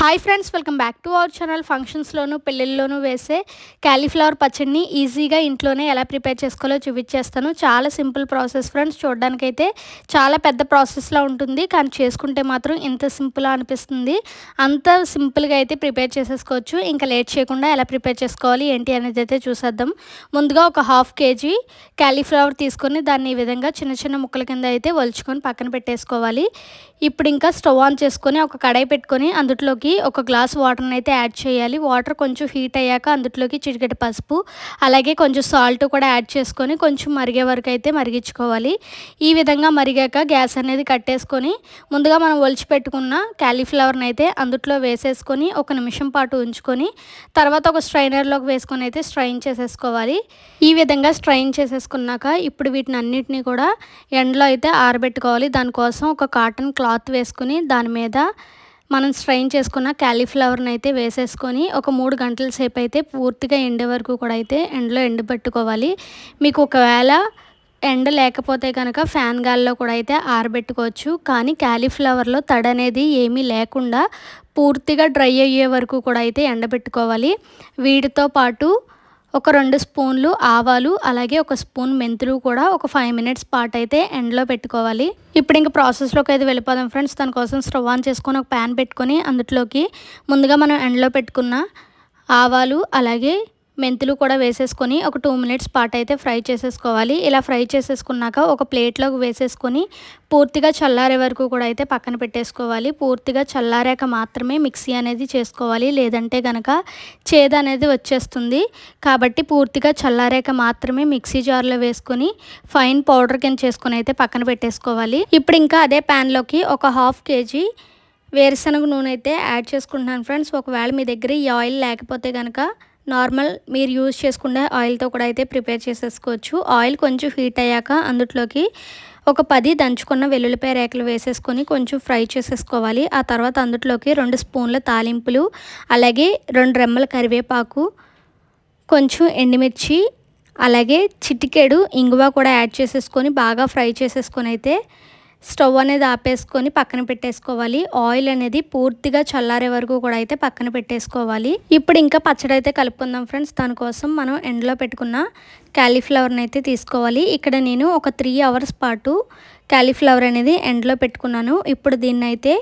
Hi friends welcome back to our channel ఫంక్షన్స్లోనూ పెళ్ళిళ్ళలోనూ వేసే cauliflower పచ్చడిని ఈజీగా ఇంట్లోనే ఎలా ప్రిపేర్ చేసుకోవాలో చూపించేస్తాను. చాలా సింపుల్ ప్రాసెస్ ఫ్రెండ్స్ చూడడానికైతే చాలా పెద్ద ప్రాసెస్లో ఉంటుంది. కానీ చేసుకుంటే మాత్రం ఇంత సింపుల్గా అనిపిస్తుంది. అంత సింపుల్గా అయితే ప్రిపేర్ చేసేసుకోవచ్చు. ఇంకా లేట్ చేయకుండా ఎలా ప్రిపేర్ చేసుకోవాలి ఏంటి అనేది అయితే చూసేద్దాం. ముందుగా ఒక హాఫ్ కేజీ క్యాలీఫ్లవర్ తీసుకొని దాన్ని ఈ విధంగా చిన్న చిన్న ముక్కల కింద అయితే ఒలుచుకొని పక్కన పెట్టేసుకోవాలి. ఇప్పుడు ఇంకా స్టవ్ ఆన్ చేసుకొని ఒక కడాయి పెట్టుకొని అందులోకి అందులోకి ఒక గ్లాస్ వాటర్ని అయితే యాడ్ చేయాలి. వాటర్ కొంచెం హీట్ అయ్యాక అందులోకి చిటికెట్ పసుపు అలాగే కొంచెం సాల్ట్ కూడా యాడ్ చేసుకొని కొంచెం మరిగే వరకు అయితే మరిగించుకోవాలి. ఈ విధంగా మరిగాక గ్యాస్ అనేది కట్టేసుకొని ముందుగా మనం ఒలిచిపెట్టుకున్న క్యాలీఫ్లవర్ని అయితే అందులో వేసేసుకొని ఒక నిమిషం పాటు ఉంచుకొని తర్వాత ఒక స్ట్రైనర్లోకి వేసుకొని అయితే స్ట్రైన్ చేసేసుకోవాలి. ఈ విధంగా స్ట్రైన్ చేసేసుకున్నాక ఇప్పుడు వీటిని అన్నిటిని కూడా ఎండలో అయితే ఆరబెట్టుకోవాలి. దానికోసం ఒక కాటన్ క్లాత్ వేసుకుని దాని మీద మనం స్ట్రైన్ చేసుకున్న క్యాలీఫ్లవర్ని అయితే వేసేసుకొని ఒక మూడు గంటల సేపు అయితే పూర్తిగా ఎండే వరకు కూడా అయితే ఎండలో ఎండబెట్టుకోవాలి మీకు ఒకవేళ ఎండ లేకపోతే కనుక ఫ్యాన్ గాల్లో కూడా అయితే ఆరబెట్టుకోవచ్చు. కానీ క్యాలీఫ్లవర్లో తడ అనేది ఏమీ లేకుండా పూర్తిగా డ్రై అయ్యే వరకు కూడా అయితే ఎండబెట్టుకోవాలి. వీటితో పాటు ఒక రెండు స్పూన్లు ఆవాలు అలాగే ఒక స్పూన్ మెంతులు కూడా ఒక ఫైవ్ మినిట్స్ పాటు అయితే ఎండలో పెట్టుకోవాలి. ఇప్పుడు ఇంకా ప్రాసెస్లోకి అయితే వెళ్ళిపోదాం ఫ్రెండ్స్ దానికోసం స్టవ్ ఆన్ చేసుకొని ఒక ప్యాన్ పెట్టుకొని అందులోకి ముందుగా మనం ఎండలో పెట్టుకున్న ఆవాలు అలాగే మెంతులు కూడా వేసేసుకొని ఒక టూ మినిట్స్ పాటు అయితే ఫ్రై చేసేసుకోవాలి. ఇలా ఫ్రై చేసేసుకున్నాక ఒక ప్లేట్లోకి వేసేసుకొని పూర్తిగా చల్లారే వరకు కూడా అయితే పక్కన పెట్టేసుకోవాలి. పూర్తిగా చల్లారాక మాత్రమే మిక్సీ అనేది చేసుకోవాలి. లేదంటే కనుక చేదు అనేది వచ్చేస్తుంది. కాబట్టి పూర్తిగా చల్లారాక మాత్రమే మిక్సీ జార్లో వేసుకొని ఫైన్ పౌడర్ కింద చేసుకొని అయితే పక్కన పెట్టేసుకోవాలి. ఇప్పుడు ఇంకా అదే ప్యాన్లోకి ఒక హాఫ్ కేజీ వేరుశనగ నూనె అయితే యాడ్ చేసుకుంటున్నాను ఫ్రెండ్స్. ఒకవేళ మీ దగ్గర ఈ ఆయిల్ లేకపోతే కనుక నార్మల్ మీరు యూజ్ చేసుకునే ఆయిల్తో కూడా అయితే ప్రిపేర్ చేసేసుకోవచ్చు. ఆయిల్ కొంచెం హీట్ అయ్యాక అందులోకి ఒక పది దంచుకున్న వెల్లుల్లిపాయ రేకలు వేసేసుకొని కొంచెం ఫ్రై చేసేసుకోవాలి. ఆ తర్వాత అందులోకి రెండు స్పూన్ల తాలింపులు అలాగే రెండు రెమ్మల కరివేపాకు కొంచెం ఎండుమిర్చి అలాగే చిటికెడు ఇంగువ కూడా యాడ్ చేసేసుకొని బాగా ఫ్రై చేసేసుకొని అయితే స్టవ్ అనేది ఆపేసుకొని పక్కన పెట్టేసుకోవాలి. ఆయిల్ అనేది పూర్తిగా చల్లారే వరకు కూడా అయితే పక్కన పెట్టేసుకోవాలి. ఇప్పుడు ఇంకా పచ్చడి అయితే కలుపుకుందాం ఫ్రెండ్స్. దానికోసం మనం ఎండలో పెట్టుకున్న క్యాలీఫ్లవర్ని అయితే తీసుకోవాలి. ఇక్కడ నేను ఒక త్రీ అవర్స్ పాటు క్యాలీఫ్లవర్ అనేది ఎండలో పెట్టుకున్నాను. ఇప్పుడు దీన్ని అయితే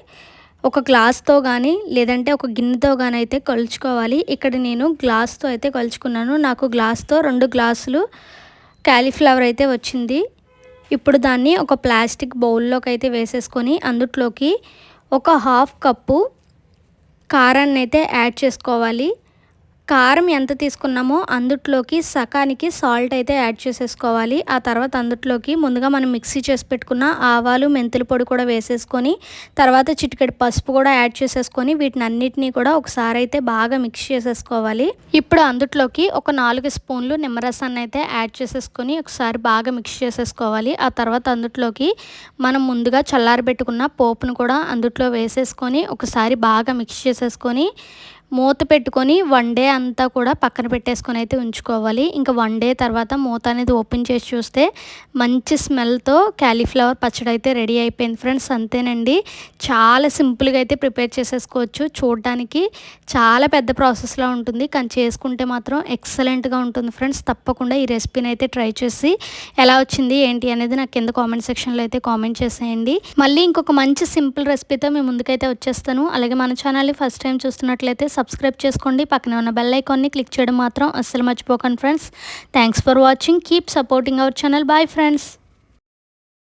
ఒక గ్లాస్తో కానీ లేదంటే ఒక గిన్నెతో కానీ అయితే కొలుచుకోవాలి. ఇక్కడ నేను గ్లాస్తో అయితే కొలుచుకున్నాను. నాకు గ్లాస్తో రెండు గ్లాసులు క్యాలీఫ్లవర్ అయితే వచ్చింది. ఇప్పుడు దాన్ని ఒక ప్లాస్టిక్ బౌల్లోకి అయితే వేసేసుకొని అందులోకి ఒక హాఫ్ కప్పు కారాన్ని అయితే యాడ్ చేసుకోవాలి. కారం ఎంత తీసుకున్నామో అందుట్లోకి సకానికి సాల్ట్ అయితే యాడ్ చేసేసుకోవాలి. ఆ తర్వాత అందుట్లోకి ముందుగా మనం మిక్సీ చేసి పెట్టుకున్న ఆవాలు మెంతుల పొడి కూడా వేసేసుకొని తర్వాత చిటికెడు పసుపు కూడా యాడ్ చేసేసుకొని వీటిని అన్నిటినీ కూడా ఒకసారి అయితే బాగా మిక్స్ చేసేసుకోవాలి. ఇప్పుడు అందుట్లోకి ఒక నాలుగు స్పూన్లు నిమ్మరసాన్ని అయితే యాడ్ చేసేసుకొని ఒకసారి బాగా మిక్స్ చేసేసుకోవాలి. ఆ తర్వాత అందుట్లోకి మనం ముందుగా చల్లారబెట్టుకున్న పోపును కూడా అందుట్లో వేసేసుకొని ఒకసారి బాగా మిక్స్ చేసేసుకొని మూత పెట్టుకొని వన్ డే అంతా కూడా పక్కన పెట్టేసుకొని అయితే ఉంచుకోవాలి. ఇంకా వన్ డే తర్వాత మూత అనేది ఓపెన్ చేసి చూస్తే మంచి స్మెల్తో క్యాలీఫ్లవర్ పచ్చడి అయితే రెడీ అయిపోయింది ఫ్రెండ్స్ అంతేనండి. చాలా సింపుల్గా అయితే ప్రిపేర్ చేసేసుకోవచ్చు. చూడడానికి చాలా పెద్ద ప్రాసెస్లో ఉంటుంది. కానీ చేసుకుంటే మాత్రం ఎక్సలెంట్గా ఉంటుంది ఫ్రెండ్స్ తప్పకుండా ఈ రెసిపీని అయితే ట్రై చేసి ఎలా వచ్చింది ఏంటి అనేది నాకు కింద కామెంట్ సెక్షన్లో అయితే కామెంట్ చేసేయండి. మళ్ళీ ఇంకొక మంచి సింపుల్ రెసిపీతో మేము ముందుకైతే వచ్చేస్తాను. అలాగే మన ఛానల్ని ఫస్ట్ టైం చూస్తున్నట్లయితే సబ్స్క్రైబ్ చేసుకోండి. పక్కనే ఉన్న బెల్ ఐకాన్ని క్లిక్ చేయడం మాత్రం అస్సలు మర్చిపోకండి friends thanks for watching keep supporting our channel bye friends